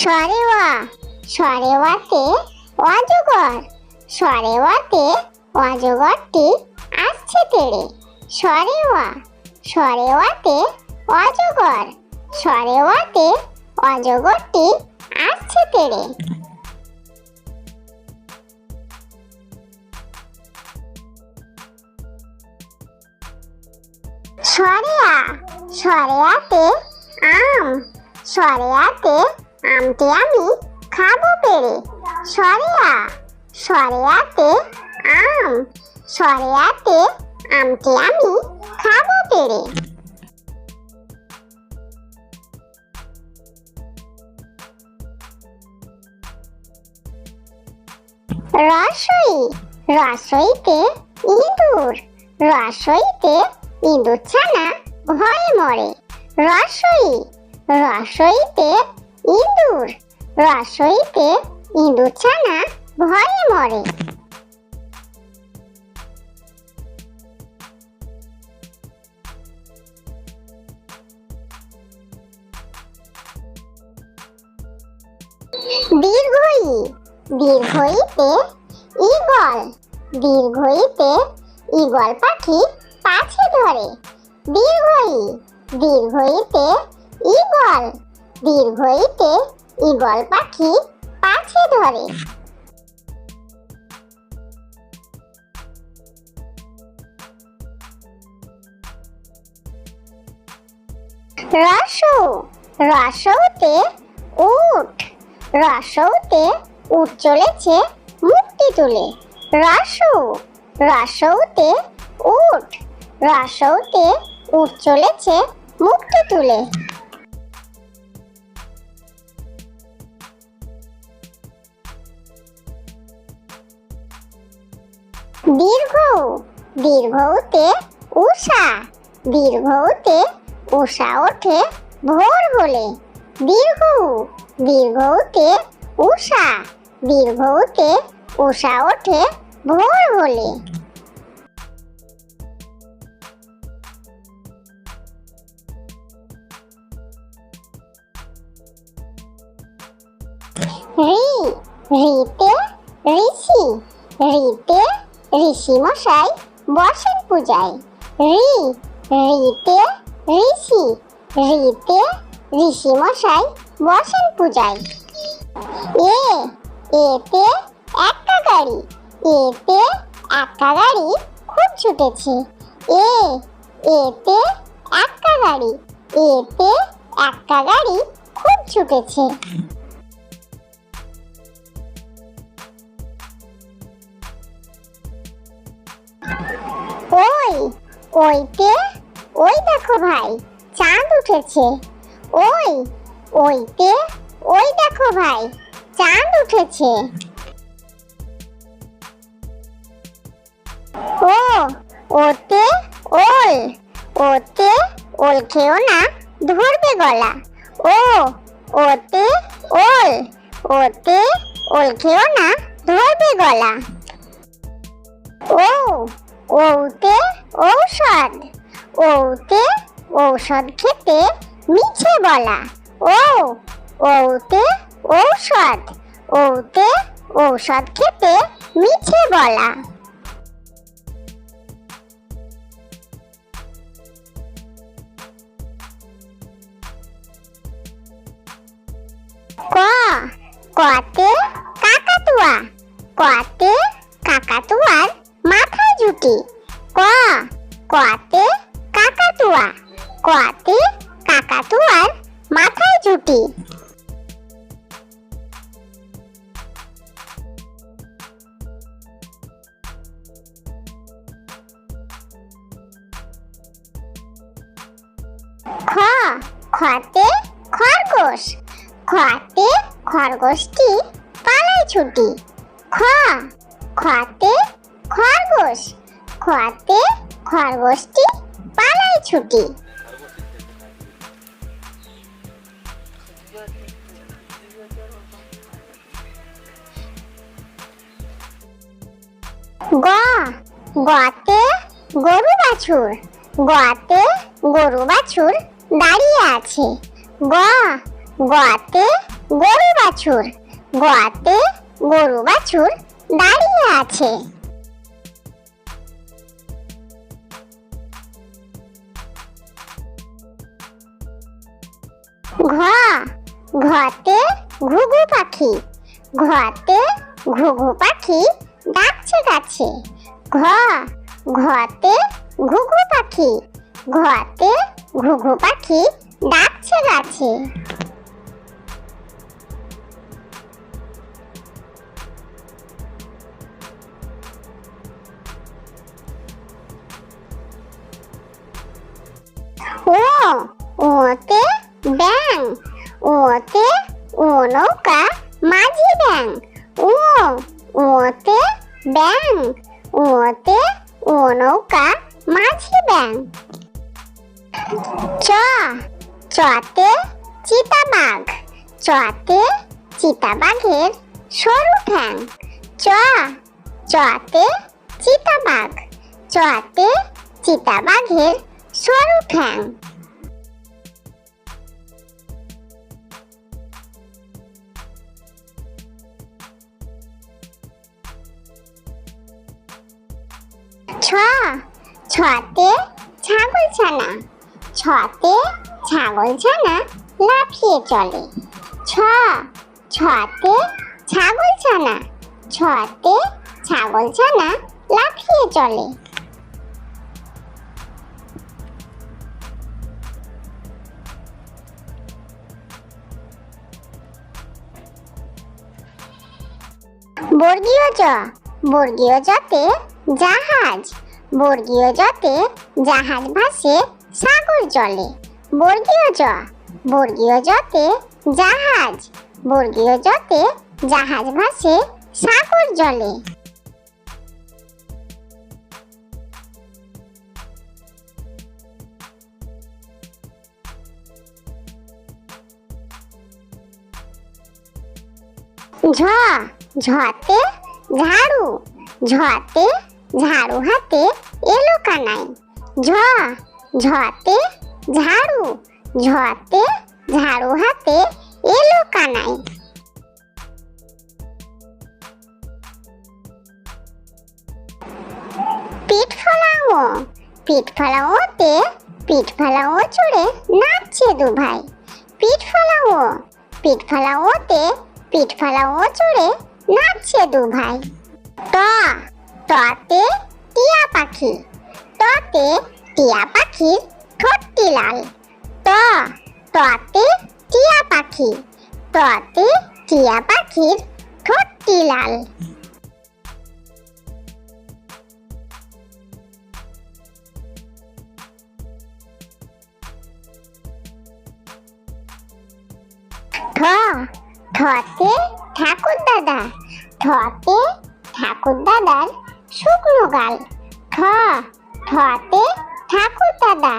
সরেওয়া। সরেওয়াতে অজগর। সরেওয়াতে অজগরটি আসছে তেড়ে। সরেওয়া। সরেওয়াতে অজগর। সরেওয়াতে অজগরটি আসছে তেড়ে। সরেয়া। সরেয়াতে আম। সরেয়াতে আমটি আমি খাব পেরে। সরেয়া, সরেয়াতে আম, সরেয়াতে আমটি আমি খাব পেরে। রসই রসইতে ইঁদুর রসইতে ইঁদুর ছানা ভয়ে মরে। রসই রসইতে ইঁদুর। রসইতে ইঁদুর ছানা ভয়ে মরে। দীর্ঘই। দীর্ঘইতে ঈগল। দীর্ঘইতে ঈগল পাখি পাছে ধরে। দীর্ঘই। দীর্ঘইতে ঈগল। দীর্ঘইতে ঈগল পাখি পাছে ধরে। রসো, রসৌতে উট রসৌতে উট চলেছে মুক্তি তুলে। রসৌ, রসৌতে উট রসৌতে উট চলেছে মুক্তি তুলে। দীর্ঘ, দীর্ঘতে উষা দীর্ঘতে উষা ওঠে ভোর হলে। দীর্ঘ, দীর্ঘতে উষা দীর্ঘতে উষা ওঠে ভোর হলে। রি রিতে ঋষি রিতে ঋষি মশাই বসেন পূজায়। রি, রিতে ঋষি রিতে ঋষি মশাই বসেন পূজায়। এ, এতে একটা গাড়ি, এতে একটা গাড়ি খুব ছুটেছে। এ, এতে একটা গাড়ি, এতে একটা গাড়ি খুব ছুটেছে। ওই, ওইতে, ওই দেখো ভাই, চাঁদ উঠেছে। ওই, ওইতে, ওই দেখো ভাই, চাঁদ উঠেছে। ও, ওতে, ওল ওতে, ওল খেও না, ধরবে গলা। ও, ওতে, ওল ওতে, ওল খেও না, ধরবে গলা। ও, ওতে ঔষধ ওতে ঔষধ খেতে মিছে বলা। ও, ওতে ঔষধ ওতে ঔষধ খেতে মিছে বলা। ক, কতে কাকাতুয়া, কতে কাকাতুয়ার জুটি। ক, কতে কাকাতুয়া। কতে কাকাতুয়ার মাথায় জুটি। খ, খতে খরগোশ। খতে খরগোশটি পালায় ছুটি। ছুটি। গ, গতে গরু বাছুর, গতে গরু বাছুর দাঁড়িয়ে আছে। গ, গতে গরু বাছুর গোয়াতে গরু বাছুর দাঁড়িয়ে আছে। ঘ, ঘতে ঘুঘু পাখি, ঘতে ঘুঘু পাখি ডাকছে গাছে ঘ, ঘতে ঘুঘু পাখি, ঘতে ঘুঘু পাখি ডাকছে গাছে ও, ওতে ব্যাং। ওতে ও নৌকা, মাঝি ব্যাং। ও, ওতে ব্যাং। ওতে ও নৌকা, মাঝি ব্যাং। চ, চতে চিতাবাঘ। চতে চিতাবাঘের সরু ঠ্যাং। চ, চতে চিতাবাঘ। চতে চিতাবাঘের সরু ঠ্যাং। ছ ছতে ছাগল ছানা। ছতে ছাগল ছানা লাফিয়ে চলে। ছ ছতে ছাগল ছানা। ছতে ছাগল ছানা লাফিয়ে চলে। বর্গীয় জ। বর্গীয় জতে জাহাজ। বর্গীয় জতে জাহাজ ভাসে, সাগর জলে। বর্গীয় জ, বর্গীয় জতে জাহাজ। বর্গীয় জতে জাহাজ ভাসে, সাগর জলে। ঝ, ঝতে ঝাড়ু। ঝতে ঝাড়ু হাতে এলো কানাই ঝ, ঝতে ঝাড়ু ঝতে ঝাড়ু হাতে এলো কানাই পিঠ ফলাও, পিঠ ফলাওতে পিঠ ফলাও চড়ে নাচছে দু ভাই পিঠ ফলাও, পিঠ ফলাওতে পিঠ ফলাও চড়ে নাচছে দু ভাই ট টতে টিয়া পাখি টতে টিয়া পাখির ঠোঁটটি লাল। ট টতে টিয়া পাখি টতে টিয়া পাখির ঠোঁটটি লাল। ঠ, ঠতে ঠাকুর দাদা, ঠতে ঠাকুর দাদার শুকনো গাল। ঠ ঠতে ঠাকুর দাদা।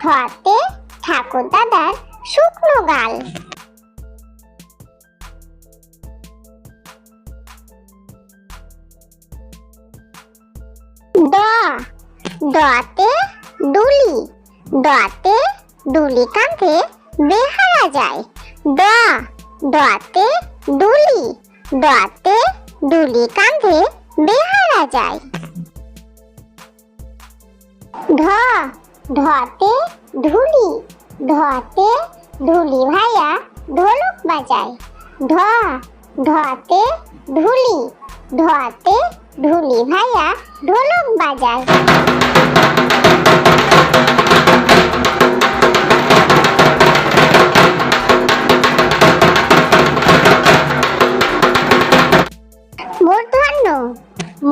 ঠতে ঠাকুর দাদার শুকনো গাল। ড ডতে ডুলি ডতে ডুলি কাঁধে বেহারা যায়। ড ডতে ডুলি ডতে ডুলি কাঁধে বেহারা যায়। ঢ ঢতে ঢুলি ঢতে ঢুলি ভাইয়া ঢোলক বাজায়। ঢ ঢতে ঢুলি ঢতে ঢুলি ভাইয়া ঢোলক বাজায়।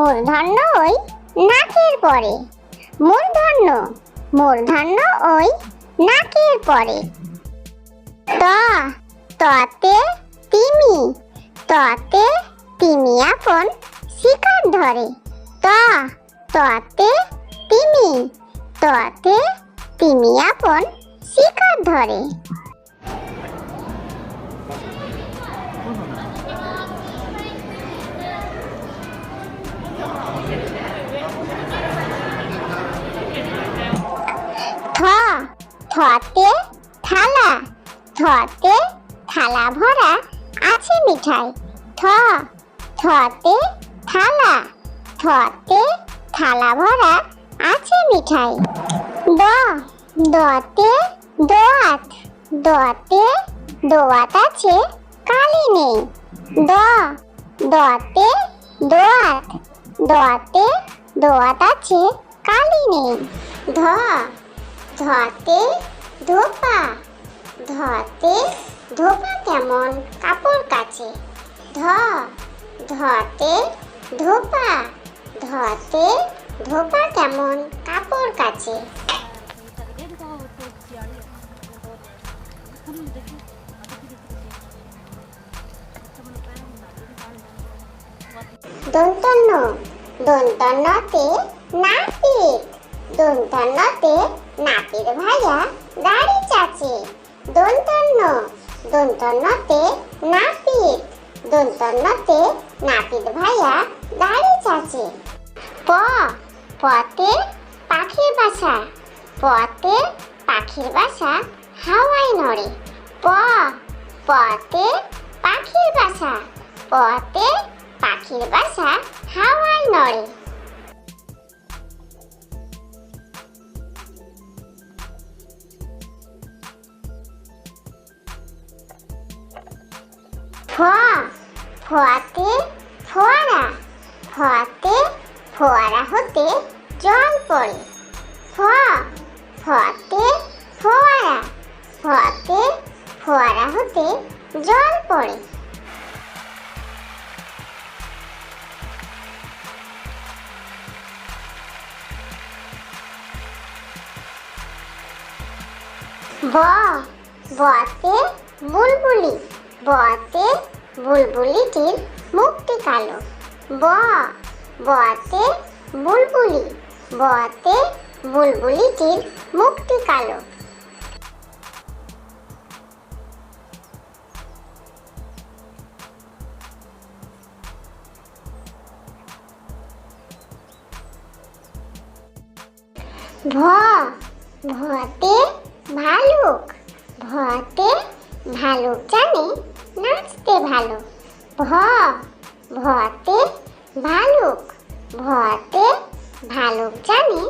মূর্ধন্য ওই নাকের পরে। মূর্ধন্য মূর্ধন্য ওই নাকের পরে। ত, ততে তিমি ততে তিমি আপন শিকার ধরে। ত, ততে তিমি ততে তিমি আপন শিকার ধরে। থতে থালা থতে থালা ভরা আছে মিঠাই। থ থতে থালা থতে থালা ভরা আছে মিঠাই। দ দতে দোয়াত দতে দোয়াত আছে কালি নেই। দ দতে দোয়াত দতে দোয়াত আছে কালি নেই। ধ ধতে ধোপা। ধতে ধোপা কেমন? কাপড় কাছে ধ ধতে ধোপা। ধতে ধোপা কেমন? কাপড় কাছে দন্তন্য। দন্তন্যতে নাপিত। দন্তন্যতে নাপিত ভাইয়া দাড়ি চাচে। দন্তন্য দন্তন্যতে নাপিত। দন্তন্যতে নাপিত ভাইয়া দাড়ি চাচে। প। পতে পাখির বাসা। পতে পাখির বাসা হাওয়ায় নড়ে। প। পতে পাখির বাসা। পতে পাখির বাসা হাওয়ায় নড়ে। ফ ফতে ফোয়ারা। ফতে ফোয়ারা হতে জল পড়ে। ফ। ফতে ফোয়ারা। ফতে ফোয়ারা হতে জল পড়ে। ব। বতে বুলবুলি। বতে বুলবুলিটির মুখটি কালো। ব, বতে বুলবুলি, বতে বুলবুলিটির মুখটি কালো। ভ, ভতে ভালুক। ভতে ভালুক জানে নাচতে ভালো। ভ ভতে ভালুক ভতে ভালুক, জানে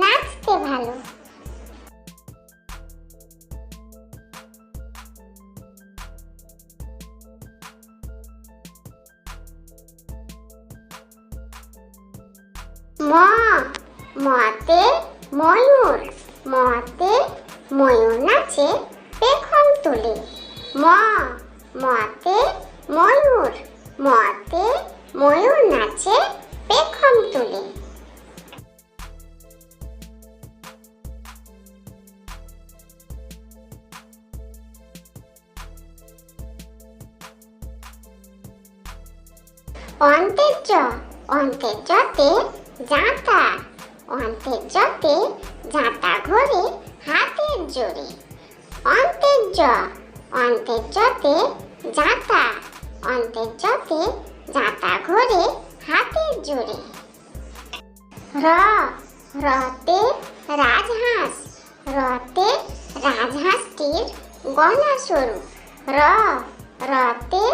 নাচতে ভালো। ম, মতে ময়ূর মতে ময়ূর নাচে পেখম তুলে। ম মতে ময়ূর মতে ময়ূর নাচে পেখম তুলে। অন্তের জ অন্তের জতে জাঁতা অন্তের জতে ঘোরে হাতের জোরে। অন্তের জ জাঁতা অন্তের জতে জাঁতা ঘোরে হাতের জোরে। র, রতে রাজহাঁস, রতে রাজহাঁসটির গলা সরু। র, রতে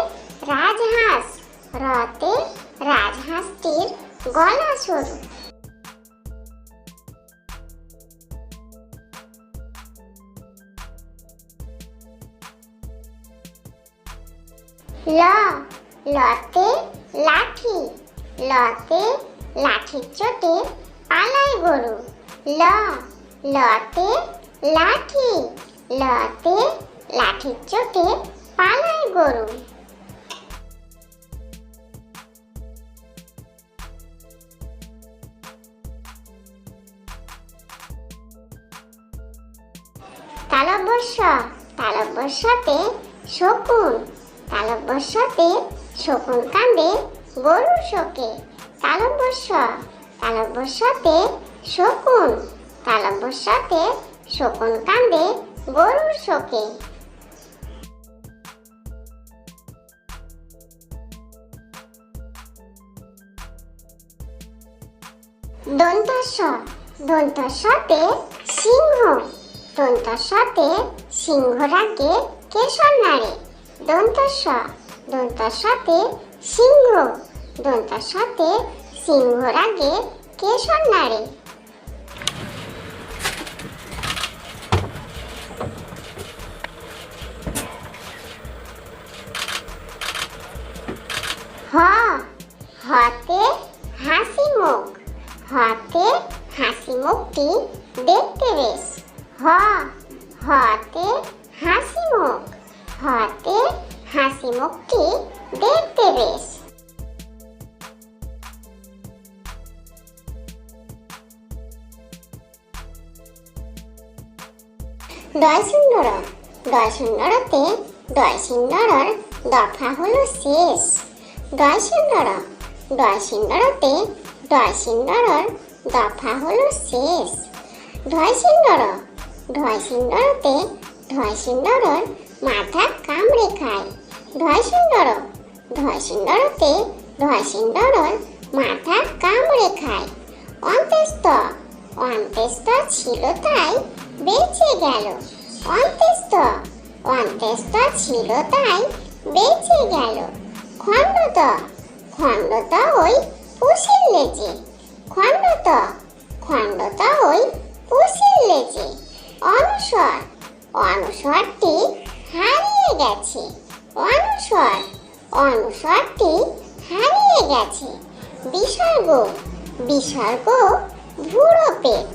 রাজহাঁস, রতে রাজহাঁসটির গলা সরু। ল, লতে লাঠি, লতে লাঠির চোটে পালায় গরু। ল, লতে লাঠি, লতে লাঠির চোটে পালায় গরু। তালব্যস্য তালব্যস্যতে শকুন। তালব্যস্যতে শকুন কান্দে গরু শোকে। তালব্যস্য তালব্যস্যতে শকুন। তালব্যস্যতে শকুন কান্দে গরুর শোকে। দন্তস্ব, দন্তস্বতে সিংহ। দন্তস্বতে সিংহ রাগে কেশর নাড়ে। দন্তস্ব দন্তস্বতে সিংহ দন্তস্বতে সিংহর আগে কেশর নাড়ে। হ, হতে হাসি মুখ, হতে হাসি মুখটি দেখতে বেশ। হ, হতে দয় সুন্দর দয় সুন্দরতে দফা হলো শেষ। দয় সুন্দর দয় সুন্দরতে দফা হলো শেষ। ধয় সুন্দর ধয় মাথা কামড়ে খায়। ধয় সুন্দর ধয় সুন্দরতে মাথা কামড়ে খায়। অন্ত্যেষ্ট অন্ত্যেষ্ট ছিল তাই বেঁচে গেল। অন্ত্যেষ্ট। অন্ত্যেষ্ট ছিল তাই বেঁচে গেল। খণ্ডত। খণ্ডত ওই পুষির লেজে। খণ্ডত। খণ্ডত ওই পুষির লেজে। অনুস্বর অনুস্বরটি হারিয়ে গেছে। অনুস্বর অনুস্বরটি হারিয়ে গেছে। বিসর্গ। বিসর্গ ভুড়ো পেট।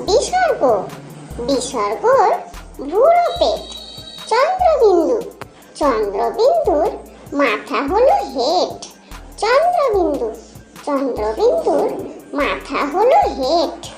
বিসর্গ। বিসর্গর ভুড়ো পেট চন্দ্রবিন্দু। চন্দ্রবিন্দুর মাথা হলো হেড। চন্দ্রবিন্দু। চন্দ্রবিন্দুর মাথা হলো হেড।